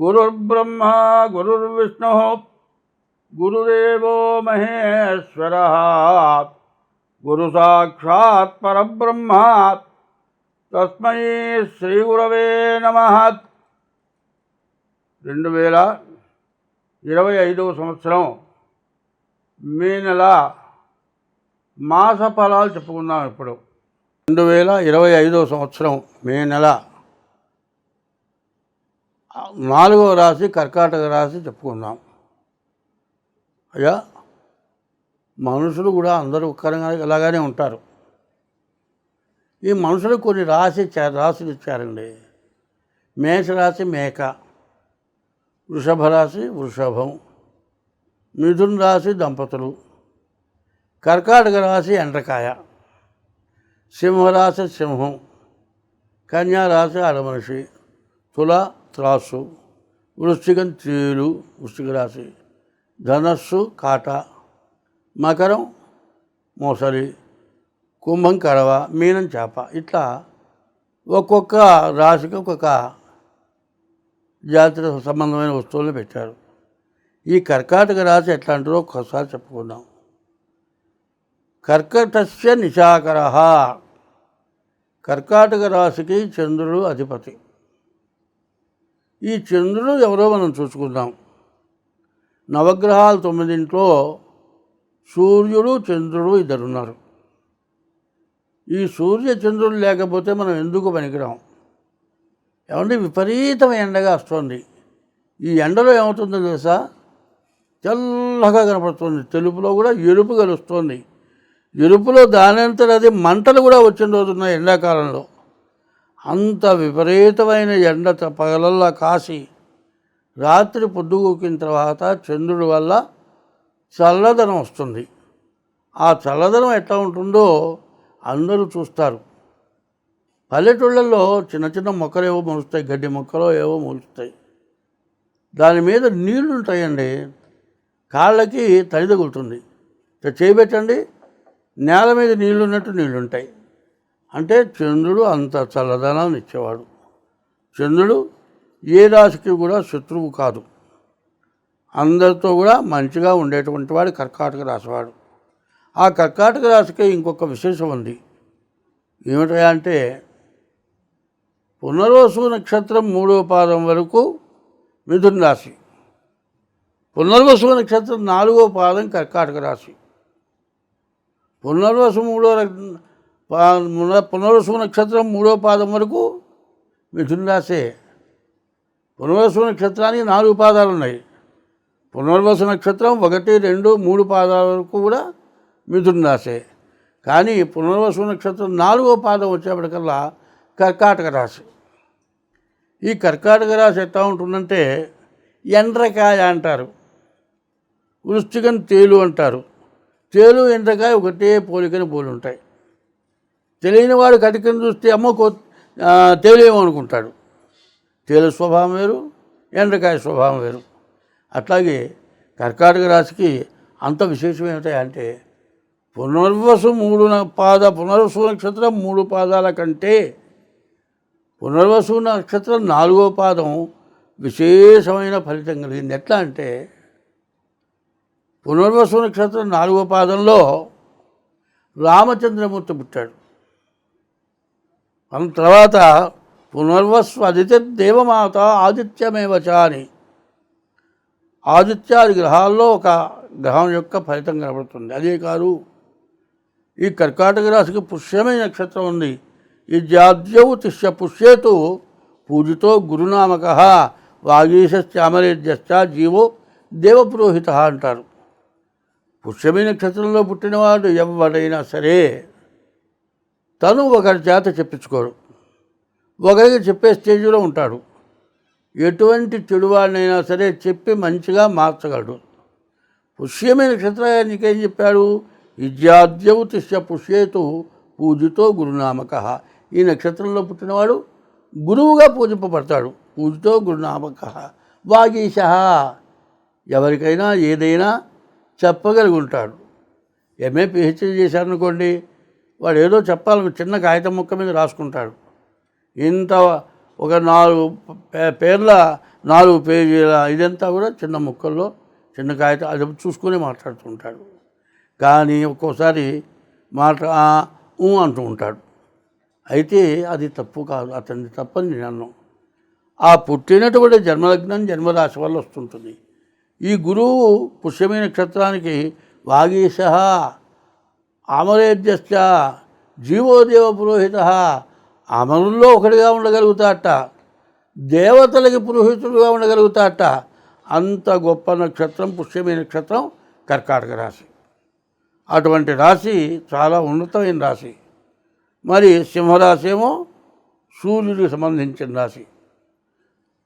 గురుర్బ్రహ్మ గురుర్విష్ణు గురుదేవో మహేశ్వర గురు సాక్షాత్ పరబ్రహ్మ తస్మై శ్రీ గురవే నమ రెండు వేల ఇరవై ఐదవ సంవత్సరం మే నెల మాస ఫలాలు చెప్పుకుందాం ఇప్పుడు. రెండు వేల ఇరవై ఐదవ సంవత్సరం మే నెల నాలుగవ రాశి కర్కాటక రాశి చెప్పుకుందాం. అయ్యా మనుషులు కూడా అందరూ ఒక్కరంగా ఇలాగానే ఉంటారు. ఈ మనుషులు కొన్ని రాశి చ- రాశులు ఇచ్చారండి. మేషరాశి మేక వృషభ రాశి వృషభం మిథున్ రాశి దంపతులు కర్కాటక రాశి ఎండ్రకాయ సింహరాశి సింహం కన్యా రాశి అడమనిషి తుల త్రాసు వృశ్చికం తేలు వృశ్చిక రాశి ధనస్సు కాట మకరం మోసలి కుంభం కడవ మీనం చేప ఇట్లా ఒక్కొక్క రాశికి ఒక్కొక్క జాతర సంబంధమైన వస్తువులను పెట్టారు. ఈ కర్కాటక రాశి ఎట్లా అంటారో ఒక్కసారి చెప్పుకుందాం. కర్కటస్య నిశాకర. కర్కాటక రాశికి చంద్రుడు అధిపతి. ఈ చంద్రుడు ఎవరో మనం చూసుకుందాం. నవగ్రహాలు తొమ్మిదింట్లో సూర్యుడు చంద్రుడు ఇద్దరున్నారు. ఈ సూర్య చంద్రుడు లేకపోతే మనం ఎందుకు పనికిరాం? ఏమంటే విపరీతమైన ఎండగా వస్తుంది. ఈ ఎండలో ఏమవుతుందో తెలుసా? తెల్లగా కనపడుతుంది. తెలుపులో కూడా ఎరుపు కలుస్తుంది. ఎరుపులో దానంతట అది మంటలు కూడా వచ్చిన రోజున్నాయి ఎండాకాలంలో. అంత విపరీతమైన ఎండ పగలల్లా కాసి రాత్రి పొద్దుగూకిన తర్వాత చంద్రుడి వల్ల చల్లదనం వస్తుంది. ఆ చల్లదనం ఎట్లా ఉంటుందో అందరూ చూస్తారు. పల్లెటూళ్ళల్లో చిన్న చిన్న మొక్కలు ఏవో మొలుస్తాయి గడ్డి మొక్కలు ఏవో మొలుస్తాయి. దాని మీద నీళ్ళు ఉంటాయండి. కాళ్ళకి తడి తగులుతుంది చేయబెట్టండి నేల మీద నీళ్ళు ఉన్నట్టు నీళ్ళు ఉంటాయి. అంటే చంద్రుడు అంత చల్లదనాన్ని ఇచ్చేవాడు. చంద్రుడు ఏ రాశికి కూడా శత్రువు కాదు. అందరితో కూడా మంచిగా ఉండేటువంటి వాడు కర్కాటక రాశివాడు. ఆ కర్కాటక రాశికి ఇంకొక విశేషం ఉంది. ఏమిటా అంటే పునర్వసు నక్షత్రం మూడో పాదం వరకు మిథున రాశి. పునర్వసు నక్షత్రం నాలుగో పాదం కర్కాటక రాశి. పునర్వసు మూడో పునరసు పునర్వసు నక్షత్రం మూడో పాదం వరకు మిథున రాసే పునర్వసు నక్షత్రానికి నాలుగు పాదాలు ఉన్నాయి. పునర్వసు నక్షత్రం ఒకటి రెండు మూడు పాదాల వరకు కూడా మిథున రాసే కానీ పునర్వసు నక్షత్రం నాలుగో పాదం వచ్చేప్పటికల్లా కర్కాటక రాశి. ఈ కర్కాటక రాశి ఎట్లా ఉంటుందంటే ఎండ్రకాయ అంటారు. వృశ్చికం తేలు అంటారు. తేలు ఎండ్రకాయ ఒకటే పోలికని పోలి తెలియని వాడు కటికని చూస్తే అమ్మ కో తేలేమో అనుకుంటాడు. తేలు స్వభావం వేరు ఎండ్రకాయ స్వభావం వేరు. అట్లాగే కర్కాటక రాశికి అంత విశేషం ఏమిటంటే పునర్వసు మూడు న- పాద పునర్వసు నక్షత్రం మూడు పాదాల కంటే పునర్వసు నక్షత్రం నాలుగో పాదం విశేషమైన ఫలితం కలిగింది. ఎట్లా అంటే పునర్వసు నక్షత్రం నాలుగో పాదంలో రామచంద్రమూర్తి పుట్టాడు. అన్ తర్వాత పునర్వస్వ అదిత్య దేవమాత ఆదిత్యమేవచ అని. ఆదిత్యాది గ్రహాల్లో ఒక గ్రహం యొక్క ఫలితం కనబడుతుంది. అదే కాదు ఈ కర్కాటక రాశికి పుష్యమే నక్షత్రం ఉంది. ఈ జాద్యవు తిష్య పుష్యేతు పూజితో గురునామక వాగీశ్యామరేజ్యశ్చ జీవో దేవపురోహిత అంటారు. పుష్యమి నక్షత్రంలో పుట్టినవాడు ఎవడైనా సరే తను ఒకరి చేత చెప్పించుకోరు. ఒకరికి చెప్పే స్టేజ్లో ఉంటాడు. ఎటువంటి చెడువాడినైనా సరే చెప్పి మంచిగా మార్చగలడు. పుష్యమైన నక్షత్రాన్ని నీకేం చెప్పాడు? విద్యాద్యవు తిష్య పుష్యేతు పూజితో గురునామక. ఈ నక్షత్రంలో పుట్టినవాడు గురువుగా పూజింపబడతాడు. పూజితో గురునామక. వాగీశ. ఎవరికైనా ఏదైనా చెప్పగలిగి ఉంటాడు ఎంఏ పిహెచ్డి చేశారనుకోండి వాడు ఏదో చెప్పాలని చిన్న కాగితం ముక్క మీద రాసుకుంటాడు. ఇంత ఒక నాలుగు పే- పేర్ల నాలుగు పేజీల ఇదంతా కూడా చిన్న ముక్కల్లో చిన్న కాగితం అది చూసుకొని మాట్లాడుతుంటాడు. కానీ ఒక్కోసారి మాట ఊ అంటూ ఉంటాడు. అయితే అది తప్పు కాదు అతన్ని తప్పని నేను అన్నాను ఆ పుట్టినటువంటి జన్మలగ్నం జన్మరాశి వల్ల వస్తుంటుంది. ఈ గురువు పుష్యమి నక్షత్రానికి వాగీశ అమరేద్యశ్చ జీవోదేవ పురోహిత. అమరుల్లో ఒకటిగా ఉండగలుగుతాట. దేవతలకి పురోహితుడుగా ఉండగలుగుతాట. అంత గొప్ప నక్షత్రం పుష్యమైన నక్షత్రం కర్కాటక రాశి. అటువంటి రాశి చాలా ఉన్నతమైన రాశి. మరి సింహరాశి ఏమో సూర్యుడికి సంబంధించిన రాశి.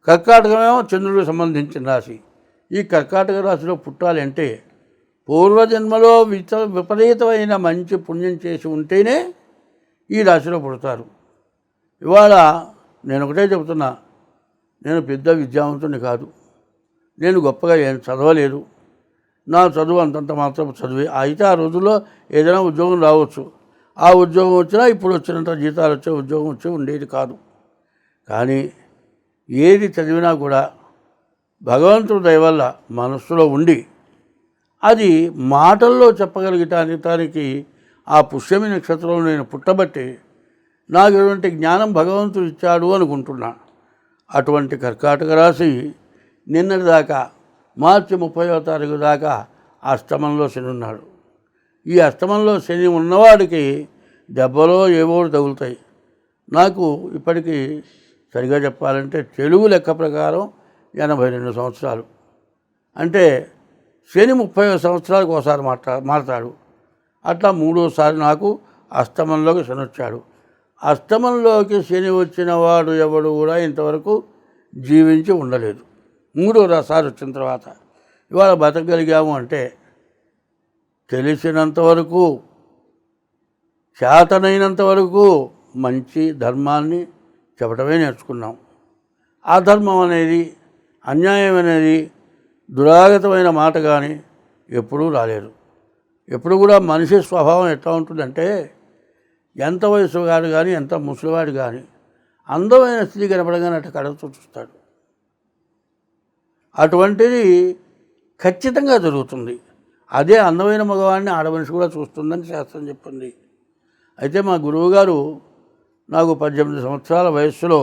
కర్కాటకమేమో చంద్రుడికి సంబంధించిన రాశి. ఈ కర్కాటక రాశిలో పుట్టాలంటే పూర్వజన్మలో విత విపరీతమైన మంచి పుణ్యం చేసి ఉంటేనే ఈ రాశిలో పుడతారు. ఇవాళ నేను ఒకటే చెబుతున్నా నేను పెద్ద విద్యావంతుని కాదు. నేను గొప్పగా ఏం చదవలేదు. నా చదువు అంతంత మాత్రం చదివే అయితే ఆ రోజుల్లో ఏదైనా ఉద్యోగం రావచ్చు. ఆ ఉద్యోగం వచ్చినా ఇప్పుడు వచ్చినంత జీతాలు వచ్చే ఉద్యోగం వచ్చి ఉండేది కాదు. కానీ ఏది చదివినా కూడా భగవంతుడు దయవల్ల మనస్సులో ఉండి అది మాటల్లో చెప్పగలిగటానికి ఆ పుష్యమి నక్షత్రంలో నేను పుట్టబట్టి నాకు ఎటువంటి జ్ఞానం భగవంతుడు ఇచ్చాడు అనుకుంటున్నాను అటువంటి కర్కాటక రాశి నిన్నటి దాకా మార్చి ముప్పైవ తారీఖు దాకా అష్టమంలో శని ఉన్నాడు. ఈ అష్టమంలో శని ఉన్నవాడికి దెబ్బలో ఏవో తగులుతాయి. నాకు ఇప్పటికీ సరిగా చెప్పాలంటే తెలుగు లెక్క ప్రకారం ఎనభై రెండు సంవత్సరాలు. అంటే శని ముప్పై సంవత్సరాలకు ఒకసారి మాట్లా మారతాడు. అట్లా మూడోసారి నాకు అష్టమంలోకి శని వచ్చాడు. అష్టమంలోకి శని వచ్చిన వాడు ఎవడు కూడా ఇంతవరకు జీవించి ఉండలేదు. మూడో సారి వచ్చిన తర్వాత ఇవాళ బతకగలిగాము అంటే తెలిసినంత వరకు చేతనైనంత వరకు మంచి ధర్మాన్ని చెప్పడమే నేర్చుకున్నాం. ఆ ధర్మం అనేది అన్యాయం అనేది దురాగతమైన మాట కానీ ఎప్పుడూ రాలేదు. ఎప్పుడు కూడా మనిషి స్వభావం ఎట్లా ఉంటుందంటే ఎంత వయసు గారు కానీ ఎంత ముసలివాడు కానీ అందమైన స్థితి కనపడగానే అట్లా కడుగుతూ చూస్తాడు. అటువంటిది ఖచ్చితంగా జరుగుతుంది. అదే అందమైన మగవాడిని ఆడమనిషి కూడా చూస్తుందని శాస్త్రం చెప్పింది అయితే మా గురువుగారు నాకు పద్దెనిమిది సంవత్సరాల వయస్సులో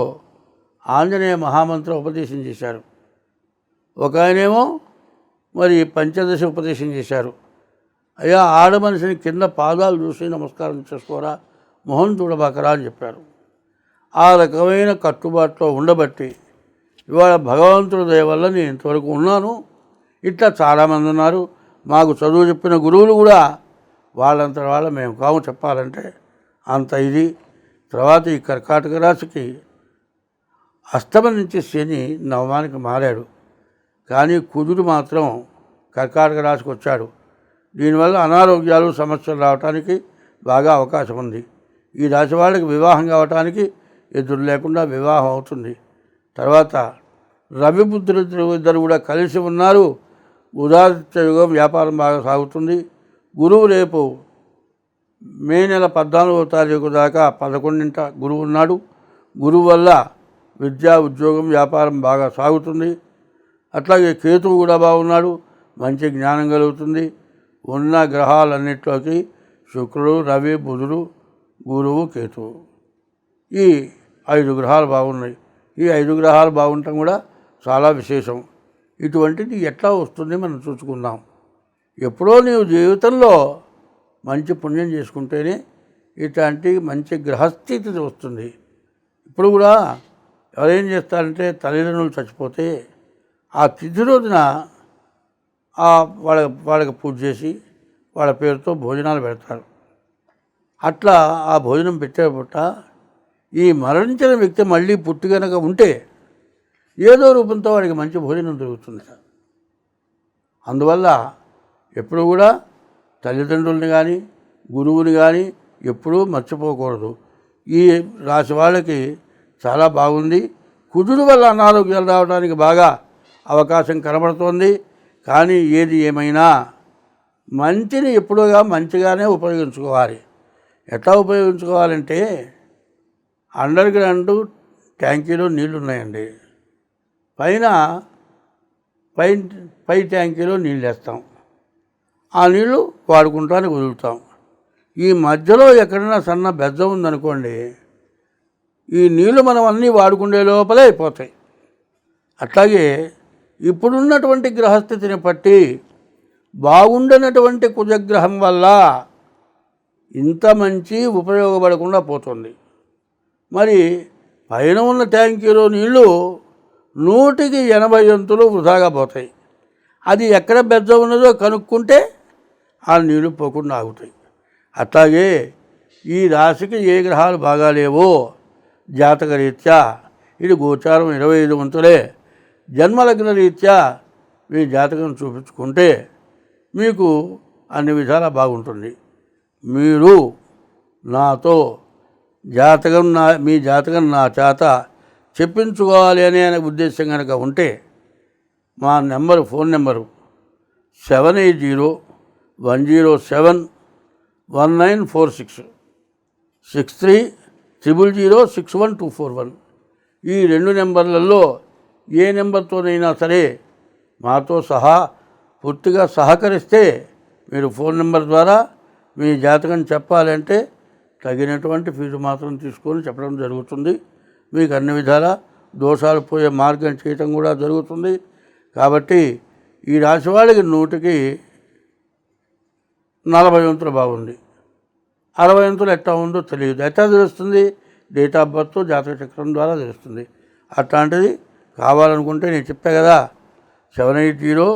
ఆంజనేయ మహామంత్ర ఉపదేశం చేశారు. ఒక ఆయనేమో మరి పంచదశ ఉపదేశం చేశారు. అయ్యా ఆడ మనిషిని కింద పాదాలు చూసి నమస్కారం చేసుకోరా మొహం చూడబాకరా అని చెప్పారు. ఆ రకమైన కట్టుబాటులో ఉండబట్టి ఇవాళ భగవంతుడి దయ వల్ల నేను ఇంతవరకు ఉన్నాను. ఇట్లా చాలామంది ఉన్నారు. మాకు చదువు చెప్పిన గురువులు కూడా వాళ్ళంత వాళ్ళ మేము కాము చెప్పాలంటే అంత ఇది. తర్వాత ఈ కర్కాటక రాశికి అష్టమ నుంచి శని నవమానికి మారాడు. కానీ కుజుడు మాత్రం కర్కాటక రాశికి వచ్చాడు. దీనివల్ల అనారోగ్యాలు సమస్యలు రావడానికి బాగా అవకాశం ఉంది. ఈ రాశి వాళ్ళకి వివాహం కావటానికి ఎదురు లేకుండా వివాహం అవుతుంది. తర్వాత రవి బుద్ధులు ఇద్దరు కూడా కలిసి ఉన్నారు. ఉదాదిత్య యుగం వ్యాపారం బాగా సాగుతుంది. గురువు రేపు మే నెల పద్నాలుగో తారీఖు దాకా పదకొండింట గురువు ఉన్నాడు. గురువు వల్ల విద్యా ఉద్యోగం వ్యాపారం బాగా సాగుతుంది. అట్లాగే కేతువు కూడా బాగున్నాడు మంచి జ్ఞానం కలుగుతుంది. ఉన్న గ్రహాలన్నిట్లోకి శుక్రుడు రవి బుధుడు గురువు కేతువు. ఈ ఐదు గ్రహాలు బాగున్నాయి. ఈ ఐదు గ్రహాలు బాగుండటం కూడా చాలా విశేషం. ఇటువంటిది ఎట్లా వస్తుంది మనం చూసుకుందాం. ఎప్పుడో నీవు జీవితంలో మంచి పుణ్యం చేసుకుంటేనే ఇట్లాంటి మంచి గ్రహస్థితి వస్తుంది. ఇప్పుడు కూడా ఎవరేం చేస్తారంటే తల్లిదండ్రులు చచ్చిపోతే ఆ తిథి రోజున ఆ వాళ్ళ వాళ్ళకి పూజ చేసి వాళ్ళ పేరుతో భోజనాలు పెడతారు. అట్లా ఆ భోజనం పెట్టే ఈ మరణించిన వ్యక్తి మళ్ళీ పుట్టి కనుక ఉంటే ఏదో రూపంతో వాడికి మంచి భోజనం దొరుకుతుంది. అందువల్ల ఎప్పుడు కూడా తల్లిదండ్రుల్ని కానీ గురువుని కానీ ఎప్పుడూ మర్చిపోకూడదు. ఈ రాశి వాళ్ళకి చాలా బాగుంది. కుజుడు వల్ల అనారోగ్యాలు రావడానికి బాగా అవకాశం కనబడుతోంది. కానీ ఏది ఏమైనా మంచిని ఎప్పుడుగా మంచిగానే ఉపయోగించుకోవాలి. ఎట్లా ఉపయోగించుకోవాలంటే అండర్ గ్రౌండ్ ట్యాంకీలో నీళ్ళు ఉన్నాయండి పైన పై పై ట్యాంకీలో నీళ్ళు వేస్తాం ఆ నీళ్ళు వాడుకుంటానికి వదులుతాం. ఈ మధ్యలో ఎక్కడైనా సన్న బెజ్జ ఉందనుకోండి ఈ నీళ్ళు మనం అన్నీ వాడుకునే లోపలే అయిపోతాయి. అట్లాగే ఇప్పుడున్నటువంటి గ్రహస్థితిని బట్టి బాగుండనటువంటి కుజగ్రహం వల్ల ఇంత మంచి ఉపయోగపడకుండా పోతుంది. మరి పైన ఉన్న ట్యాంకీలో నీళ్ళు నూటికి ఎనభై వంతులు వృధాగా పోతాయి. అది ఎక్కడ బెజ్జ ఉన్నదో కనుక్కుంటే ఆ నీళ్ళు పోకుండా ఆగుతాయి. అట్లాగే ఈ రాశికి ఏ గ్రహాలు బాగాలేవో జాతకరీత్యా ఇది గోచారం ఇరవై ఐదు వంతులే జన్మలగ్న రీత్యా మీ జాతకం చూపించుకుంటే మీకు అన్ని విధాలా బాగుంటుంది. మీరు నాతో జాతకం నా మీ జాతకం నా చేత చెప్పించుకోవాలి అనే ఉద్దేశం కనుక ఉంటే మా number phone number seven eight zero one zero seven one nine four six six three triple zero six one two four one. ఈ రెండు నెంబర్లలో ఏ నెంబర్తోనైనా సరే మాతో సహా పూర్తిగా సహకరిస్తే మీరు ఫోన్ నెంబర్ ద్వారా మీ జాతకం చెప్పాలంటే తగినటువంటి ఫీజు మాత్రం తీసుకొని చెప్పడం జరుగుతుంది. మీకు అన్ని విధాల దోషాలు పోయే మార్గం చేయటం కూడా జరుగుతుంది. కాబట్టి ఈ రాశి వాళ్ళకి నూటికి నలభై వంతులు బాగుంది. అరవై వంతులు ఎట్లా ఉందో తెలియదు. ఎట్లా తెలుస్తుంది? డేట్ ఆఫ్ బర్త్ జాతక చక్రం ద్వారా తెలుస్తుంది. అట్లాంటిది కావాలనుకుంటే నేను చెప్పా కదా seven eight zero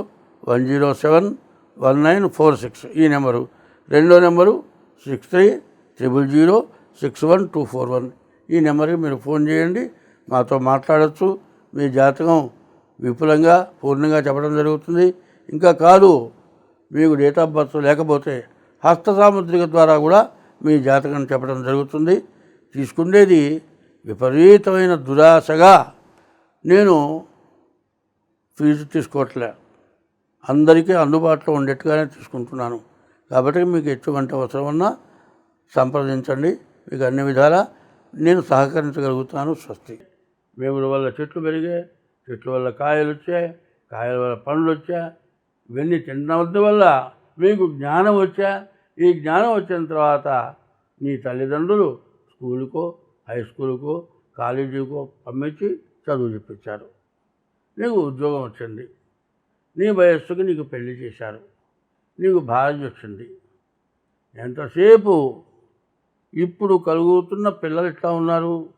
one zero seven one nine four six ఈ నెంబరు. రెండో number six three triple zero six one two four one ఈ నెంబర్కి మీరు ఫోన్ చేయండి మాతో మాట్లాడచ్చు. మీ జాతకం విపులంగా పూర్ణంగా చెప్పడం జరుగుతుంది. ఇంకా కాదు మీకు డేట్ ఆఫ్ బర్త్ లేకపోతే హస్త సాముద్రిక ద్వారా కూడా మీ జాతకం చెప్పడం జరుగుతుంది. తీసుకునేది విపరీతమైన దురాశగా నేను ఫీజు తీసుకోవట్లే. అందరికీ అందుబాటులో ఉండేట్టుగానే తీసుకుంటున్నాను. కాబట్టి మీకు ఎటువంటి అవసరం ఉన్నా సంప్రదించండి. మీకు అన్ని విధాలా నేను సహకరించగలుగుతాను స్వస్తి. వేముల వల్ల చెట్లు పెరిగాయి చెట్ల వల్ల కాయలు వచ్చాయి కాయల వల్ల పండ్లు వచ్చా ఇవన్నీ తినవద్దు వల్ల మీకు జ్ఞానం వచ్చా ఈ జ్ఞానం వచ్చిన తర్వాత నీ తల్లిదండ్రులు స్కూలుకో హై స్కూలుకో కాలేజీకో పంపించి చదువు చెప్పించారు. నీకు ఉద్యోగం వచ్చింది. నీ వయస్సుకి నీకు పెళ్ళి చేశారు. నీకు భార్య వచ్చింది. ఎంతసేపు ఇప్పుడు కలుగుతున్న పిల్లలు ఎట్లా ఉన్నారు?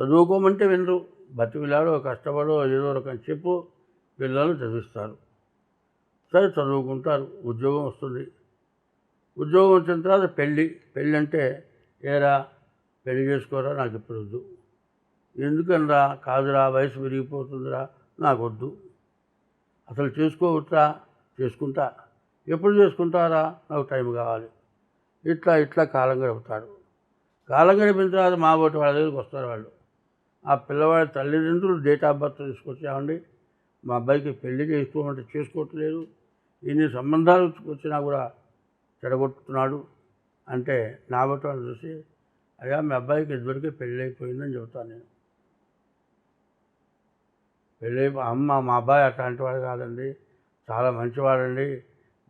చదువుకోమంటే వినరు. బతికిలాడో కష్టపడో ఏదో రకం చెప్పు. పిల్లలు చదివిస్తారు. సరే చదువుకుంటారు. ఉద్యోగం వస్తుంది. ఉద్యోగం వచ్చిన తర్వాత పెళ్ళి. పెళ్ళి అంటే ఏరా? పెళ్ళి చేసుకోరా? నాకు ఇప్పుడు వద్దు. ఎందుకనరా? కాదురా వయసు పెరిగిపోతుందిరా. నాకు వద్దు అసలు చేసుకోవచ్చా? చేసుకుంటా. ఎప్పుడు చేసుకుంటారా? నాకు టైం కావాలి. ఇట్లా ఇట్లా కాలం గడుపుతాడు. కాలం గడిపిన తర్వాత మా బోటి వాళ్ళ దగ్గరికి వస్తారు వాళ్ళు. ఆ పిల్లవాడి తల్లిదండ్రులు డేట్ ఆఫ్ బర్త్ తీసుకొచ్చామండి. మా అబ్బాయికి పెళ్ళి చేసుకోమంటే చేసుకోవట్లేదు. ఇన్ని సంబంధాలు వచ్చినా కూడా చెడగొట్టుతున్నాడు. అంటే నా బట్టి వాళ్ళు చూసి అయ్యా మీ అబ్బాయికి ఇదివరకే పెళ్ళి అయిపోయిందని చెబుతాను నేను. వెళ్ళి అమ్మ మా అబ్బాయి అట్లాంటి వాడు కాదండి. చాలా మంచివాడండి.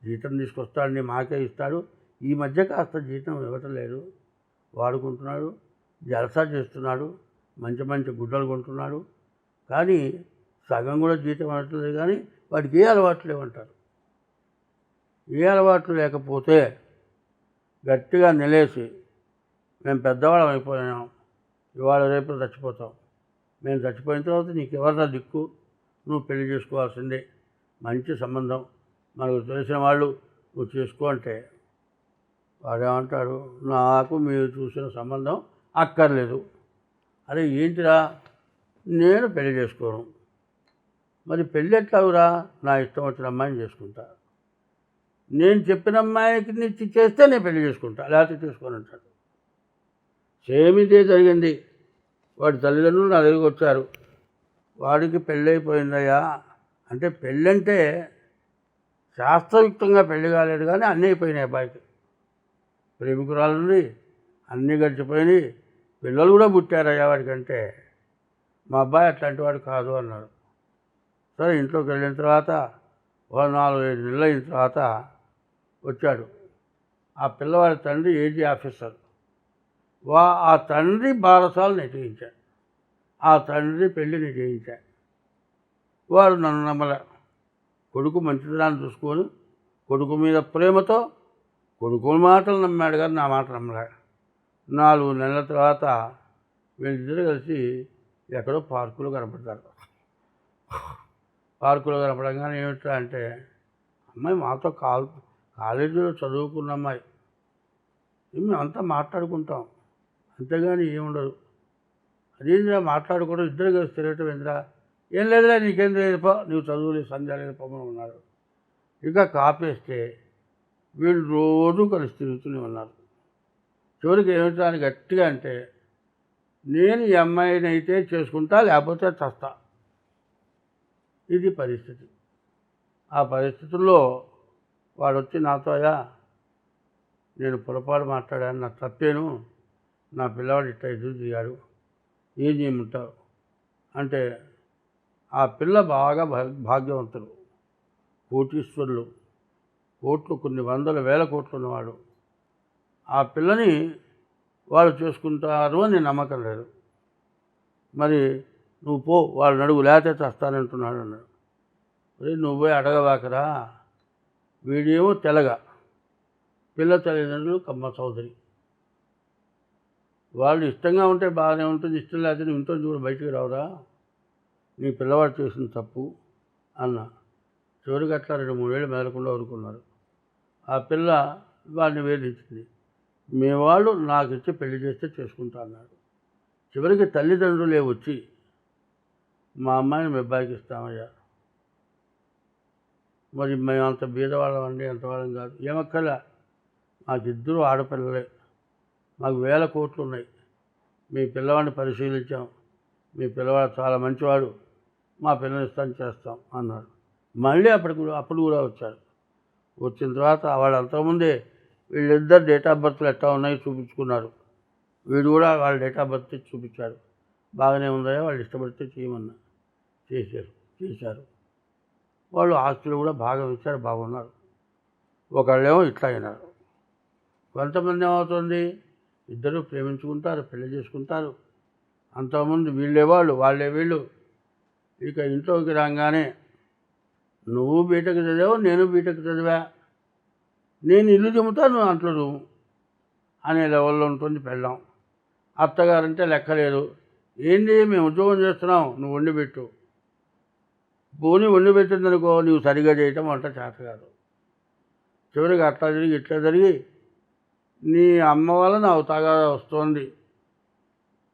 జీతం తీసుకొస్తాడండి మాకే ఇస్తాడు. ఈ మధ్య కాస్త జీతం ఇవ్వటం లేదు వాడుకుంటున్నాడు జలసా చేస్తున్నాడు మంచి మంచి గుడ్డలు కొంటున్నాడు. కానీ సగం కూడా జీతం అనట్లేదు కానీ వాడికి ఏ అలవాట్లు లేవంటారు. ఏ అలవాట్లు లేకపోతే గట్టిగా నిలేసి మేము పెద్దవాళ్ళం అయిపోయాం. ఇవాళ రేపు చచ్చిపోతాం. మేము చచ్చిపోయిన తర్వాత నీకు ఎవరన్నా దిక్కు? నువ్వు పెళ్ళి చేసుకోవాల్సిందే. మంచి సంబంధం. మనకు తెలిసిన వాళ్ళు నువ్వు చేసుకో అంటే వాడేమంటాడు? నాకు మీరు చూసిన సంబంధం అక్కర్లేదు. అరే ఏంటిరా? నేను పెళ్ళి చేసుకోను. మరి పెళ్ళి ఎట్లావురా? నా ఇష్టం వచ్చిన అమ్మాయిని చేసుకుంటా. నేను చెప్పిన అమ్మాయికి నిచ్చి చేస్తే నేను పెళ్ళి చేసుకుంటా. లేకపోతే చేసుకొని ఉంటాడు సేమ్ ఇదే జరిగింది. వాడి తల్లిదండ్రులు నా దగ్గరికి వచ్చారు. వాడికి పెళ్ళైపోయిందయ్యా. అంటే పెళ్ళంటే శాస్త్రయుక్తంగా పెళ్ళి కాలేదు కానీ అన్నీ అయిపోయినాయి అబ్బాయికి. ప్రేమికురాలు అన్నీ గడిచిపోయినాయి. పిల్లలు కూడా పుట్టారయ్యా వాడికంటే. మా అబ్బాయి అట్లాంటి వాడు కాదు అన్నాడు. సరే ఇంట్లోకి వెళ్ళిన తర్వాత ఓ నాలుగు ఐదు నెలలు అయిన తర్వాత వచ్చాడు. ఆ పిల్లవాడి తండ్రి ఏజీ ఆఫీసర్. వా ఆ తండ్రి బారసాలు నేను ఆ తండ్రి పెళ్ళిని చేయించాడు వారు నన్ను నమ్మలే. కొడుకు మంచితనాన్ని చూసుకొని కొడుకు మీద ప్రేమతో కొడుకు మాటలు నమ్మాడు కానీ నా మాట నమ్మలే. నాలుగు నెలల తర్వాత వీళ్ళిద్దరు కలిసి ఎక్కడో పార్కులో కనపడతారు. పార్కులో కనపడంగానే ఏమిటా అంటే అమ్మాయి మాతో కాల్ కాలేజీలో చదువుకున్న అమ్మాయి. మేము అంతా మాట్లాడుకుంటాం. అంతేగాని ఏముండదు. అదేంద్రా మాట్లాడుకోవడం ఇద్దరు కలిసి తిరగటం ఏంద్రా? ఏం లేదురా నీకేం లేదుపో నువ్వు చదువులే సంధ్య లేదు పొమ్మని ఉన్నారు ఇంకా కాపేస్తే వీళ్ళు రోజు కలిసి తిరుగుతూనే ఉన్నారు. చివరికి ఏమిటా గట్టిగా అంటే నేను ఈ అమ్మాయిని అయితే చేసుకుంటా లేకపోతే చస్తా. ఇది పరిస్థితి. ఆ పరిస్థితుల్లో వాడు వచ్చి నాతో అయ్యా నేను పొరపాటు మాట్లాడాను నా తప్పేను. నా పిల్లవాడు ఇట్లా ఎదురు దిగాడు ఏం చేయమంటావు? అంటే ఆ పిల్ల బాగా భాగ్యవంతుడు భాగ్యవంతులు కోటీశ్వరులు కోట్లు కొన్ని వందల వేల కోట్లు ఉన్నవాడు. ఆ పిల్లని వాళ్ళు చేసుకుంటారు అని నమ్మకం లేదు. మరి నువ్వు పో వాళ్ళు నడుగు లేతే చస్తానంటున్నాడు అన్నాడు. మరి నువ్వు పోయి అడగవాకరా వీడేమో తెలగ. పిల్ల తల్లిదండ్రులు కమ్మ చౌదరి వాళ్ళు ఇష్టంగా ఉంటే బాగానే ఉంటుంది ఇష్టం లేకపోతే నువ్వు ఇంట్లో చూడ బయటికి రావురా? నీ పిల్లవాడు చేసిన తప్పు అన్న. చివరికి అట్లా రెండు మూడేళ్ళు మెదలకుండా ఊరుకున్నారు. ఆ పిల్ల వాడిని వేధించింది. మీ వాళ్ళు నాకు ఇచ్చి పెళ్ళి చేస్తే చేసుకుంటా అన్నాడు. చివరికి తల్లిదండ్రులే వచ్చి మా అమ్మాయిని మీ అబ్బాయికి ఇస్తామయ్యా. మరి మేము అంత బీదవాళ్ళం అండి అంతవాళ్ళం కాదు. ఏమక్కల మాకు ఇద్దరు ఆడపిల్లలే. మాకు వేల కోట్లు ఉన్నాయి మీ పిల్లవాడిని పరిశీలించాం. మీ పిల్లవాడు చాలా మంచివాడు. మా పిల్లని ఇస్తాం చేస్తాం అన్నారు. మళ్ళీ అప్పటికి కూడా అప్పుడు కూడా వచ్చారు. వచ్చిన తర్వాత వాళ్ళు అంతకుముందే వీళ్ళిద్దరు డేట్ ఆఫ్ బర్త్లు ఎట్లా ఉన్నాయి చూపించుకున్నారు. వీడు కూడా వాళ్ళ డేట్ ఆఫ్ బర్త్ చూపించారు. చూపించాడు బాగానే ఉన్నాయో వాళ్ళు ఇష్టపడితే చేయమన్నా చేశారు చేశారు. వాళ్ళు ఆస్తులు కూడా బాగా ఇచ్చారు బాగున్నారు. ఒకళ్ళేమో ఇట్లా అయినారు. కొంతమంది ఏమవుతుంది? ఇద్దరు ప్రేమించుకుంటారు పెళ్ళి చేసుకుంటారు. అంతకుముందు వీళ్ళే వాళ్ళు వాళ్ళే. వీళ్ళు ఇక ఇంట్లోకి రాగానే నువ్వు బీటెక్ చదివావు నేను బీటెక్ చదివా. నేను ఇల్లు చెబుతా నువ్వు అంట్లో నువ్వు అనే లెవెల్లో ఉంటుంది పెళ్ళాం. అత్తగారంటే లెక్కలేదు. ఏంటి మేము ఉద్యోగం చేస్తున్నాం నువ్వు వండిపెట్టు పోనీ వండి పెట్టిందనుకో నువ్వు సరిగా చేయటం వంట చేత కాదు చివరికి అట్లా జరిగి ఇట్లా జరిగి నీ అమ్మ వల్ల నాకు తగా వస్తుంది.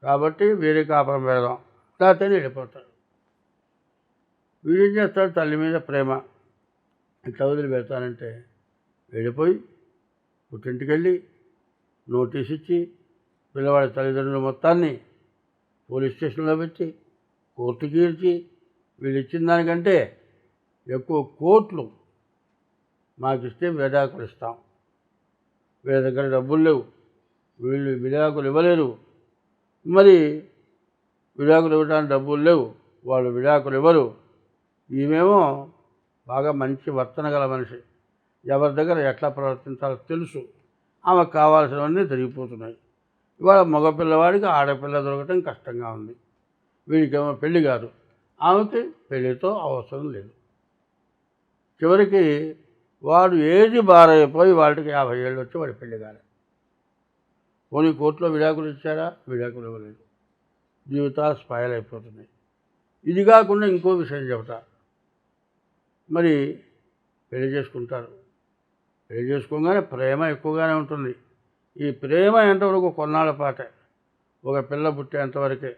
కాబట్టి వేరే కాపురం పెడదాం. లేకపోతే వెళ్ళిపోతాడు. వీడేం చేస్తాడు? తల్లి మీద ప్రేమ. ఇట్లా వదిలి పెడతానంటే వెళ్ళిపోయి పుట్టింటికి వెళ్ళి నోటీస్ ఇచ్చి పిల్లవాడి తల్లిదండ్రుల మొత్తాన్ని పోలీస్ స్టేషన్లో పెట్టి కోర్టు తీర్చి వీళ్ళు ఇచ్చిన దానికంటే ఎక్కువ కోట్లు మాకు ఇస్తే విడాకులు ఇస్తాం. వీళ్ళ దగ్గర డబ్బులు లేవు. వీళ్ళు విడాకులు ఇవ్వలేరు. మరి విడాకులు ఇవ్వడానికి డబ్బులు లేవు. వాళ్ళు విడాకులు ఇవ్వరు. ఈమెమో బాగా మంచి వర్తన గల మనిషి. ఎవరి దగ్గర ఎట్లా ప్రవర్తించాలో తెలుసు. ఆమెకు కావాల్సినవన్నీ జరిగిపోతున్నాయి. ఇవాళ మగపిల్లవాడికి ఆడపిల్ల దొరకటం కష్టంగా ఉంది. వీడికేమో పెళ్ళి కాదు. ఆమెకి పెళ్ళితో అవసరం లేదు. చివరికి వాడు ఏది బారైపోయి వాడికి యాభై ఏళ్ళు వచ్చి వాడి పెళ్ళి కాలే. పోనీ కోర్టులో విడాకులు ఇచ్చారా? విడాకులు ఇవ్వలేదు. జీవితాలు స్పాయిల్ అయిపోతున్నాయి. ఇది కాకుండా ఇంకో విషయం చెబుతా. మరి పెళ్ళి చేసుకుంటారు. పెళ్ళి చేసుకోగానే ప్రేమ ఎక్కువగానే ఉంటుంది. ఈ ప్రేమ ఎంతవరకు కొన్నాళ్ళ పాటే? ఒక పిల్ల పుట్టేంతవరకే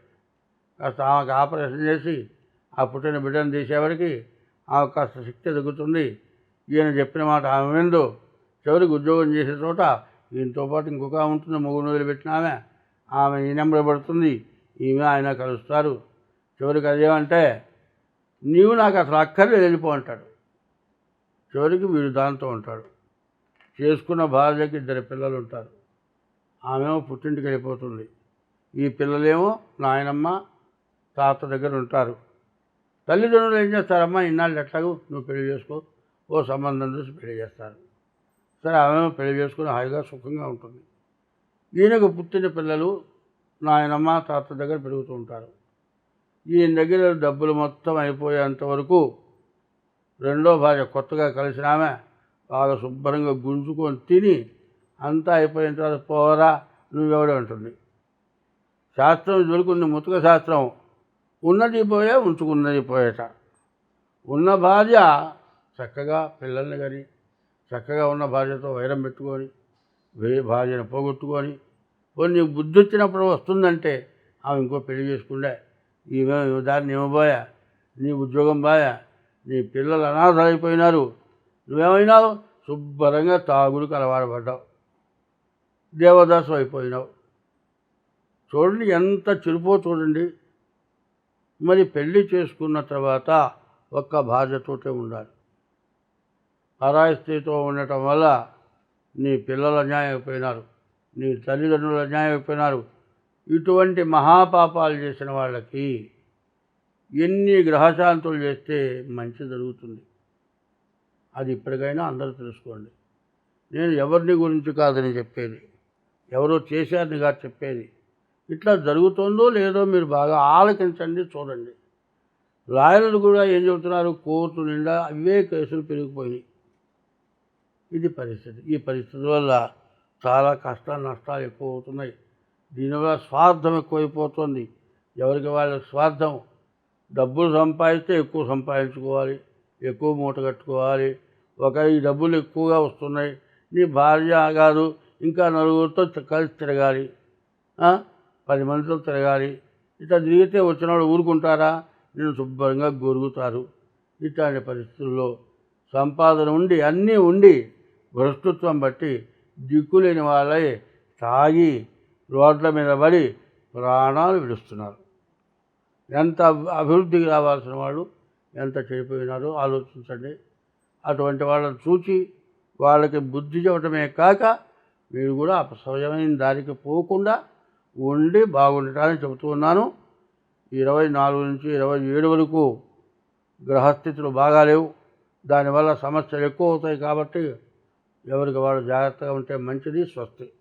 కాస్త ఆమెకు ఆపరేషన్ చేసి ఆ పుట్టిన బిడ్డను తీసేవాడికి ఆమె కాస్త శక్తి తగ్గుతుంది. ఈయన చెప్పిన మాట ఆమె విందు. చివరికి ఉద్యోగం చేసే చోట ఈయనతో పాటు ఇంకొక ఉంటుంది మొగుడు వదిలిపెట్టిన ఆమె. ఆమె ఈ నెంబర్ పడుతుంది ఈమె ఆయన కలుస్తారు. చివరికి అదేమంటే నీవు నాకు అసలు అక్కర్లేదు వెళ్ళిపో అంటాడు. చివరికి వీడు దాంతో ఉంటాడు. చేసుకున్న భార్యకి ఇద్దరు పిల్లలు ఉంటారు. ఆమెమో పుట్టింటికి వెళ్ళిపోతుంది. ఈ పిల్లలేమో నాయనమ్మ తాత దగ్గర ఉంటారు. తల్లిదండ్రులు ఏం చేస్తారమ్మా ఇన్నాళ్ళు ఎట్లాగూ నువ్వు పెళ్ళి చేసుకో ఓ సంబంధం చూసి పెళ్ళి చేస్తారు. సరే ఆమె పెళ్ళి చేసుకుని హాయిగా సుఖంగా ఉంటుంది. ఈయనకు పుట్టిన పిల్లలు నాయనమ్మ తాత దగ్గర పెరుగుతూ ఉంటారు. ఈయన దగ్గర డబ్బులు మొత్తం అయిపోయేంత వరకు రెండో భార్య కొత్తగా కలిసిన ఆమె బాగా శుభ్రంగా గుంజుకొని తిని అంతా అయిపోయిన తర్వాత పోరా నువ్వెవడే ఉంటుంది శాస్త్రం దొరుకుంది ముతుక శాస్త్రం. ఉన్నది పోయే ఉంచుకున్నది పోయేట. ఉన్న భార్య చక్కగా పిల్లల్ని కానీ చక్కగా ఉన్న భార్యతో వైరం పెట్టుకొని వేరే భార్యను పోగొట్టుకొని కొన్ని బుద్ధి వచ్చినప్పుడు వస్తుందంటే ఆమె ఇంకో పెళ్ళి చేసుకుండే ఈమె దాన్ని ఇవ్వబోయా నీ ఉద్యోగం బాయా? నీ పిల్లలు అనాథలైపోయినారు. నువ్వేమైనావు శుభ్రంగా తాగుడికి అలవాటుపడ్డావు దేవదాసం అయిపోయినావు. చూడండి ఎంత చిరుపో చూడండి. మరి పెళ్ళి చేసుకున్న తర్వాత ఒక్క భార్యతోటే ఉండాలి. పరాయి ఉండటం వల్ల నీ పిల్లలు అన్యాయం అయిపోయినారు నీ తల్లిదండ్రులు అన్యాయం అయిపోయినారు ఇటువంటి మహాపాపాలు చేసిన వాళ్ళకి ఎన్ని గ్రహశాంతులు చేస్తే మంచి జరుగుతుంది? అది ఇప్పటికైనా అందరూ తెలుసుకోండి. నేను ఎవరిని గురించి కాదని చెప్పేది ఎవరో చేశారని కాదు చెప్పేది. ఇట్లా జరుగుతుందో లేదో మీరు బాగా ఆలకించండి చూడండి. లాయర్లు కూడా ఏం చెబుతున్నారు కోర్టు నిండా అవే కేసులు పెరిగిపోయినాయి. ఇది పరిస్థితి. ఈ పరిస్థితి వల్ల చాలా కష్ట నష్టాలు ఎక్కువ అవుతున్నాయి దీనివల్ల స్వార్థం ఎక్కువైపోతుంది. ఎవరికి వాళ్ళ స్వార్థం? డబ్బులు సంపాదిస్తే ఎక్కువ సంపాదించుకోవాలి. ఎక్కువ మూట కట్టుకోవాలి. ఒక ఈ డబ్బులు ఎక్కువగా వస్తున్నాయి. నీ భార్య గారు ఇంకా నలుగురితో కలిసి తిరగాలి. పది మందితో తిరగాలి. ఇట్లా తిరిగితే వచ్చిన వాళ్ళు ఊరుకుంటారా? నేను శుభ్రంగా గొరుగుతారు ఇట్లాంటి పరిస్థితుల్లో సంపాదన ఉండి అన్నీ ఉండి భ్రష్టత్వం బట్టి దిక్కులేని వాళ్ళే తాగి రోడ్ల మీద పడి ప్రాణాలు విడుస్తున్నారు. ఎంత అభివృద్ధికి రావాల్సిన వాళ్ళు ఎంత చెడిపోయినారో ఆలోచించండి. అటువంటి వాళ్ళని చూచి వాళ్ళకి బుద్ధి చెప్పటమే కాక మీరు కూడా అపసవ్యమైన దారికి పోకుండా ఉండి బాగుండటానికి చెబుతూ ఉన్నాను. ఇరవై నాలుగు నుంచి ఇరవై ఏడు వరకు గ్రహస్థితులు బాగాలేవు. దానివల్ల సమస్యలు ఎక్కువ అవుతాయి కాబట్టి ఎవరికి వాళ్ళు జాగ్రత్తగా ఉంటే మంచిది స్వస్తి.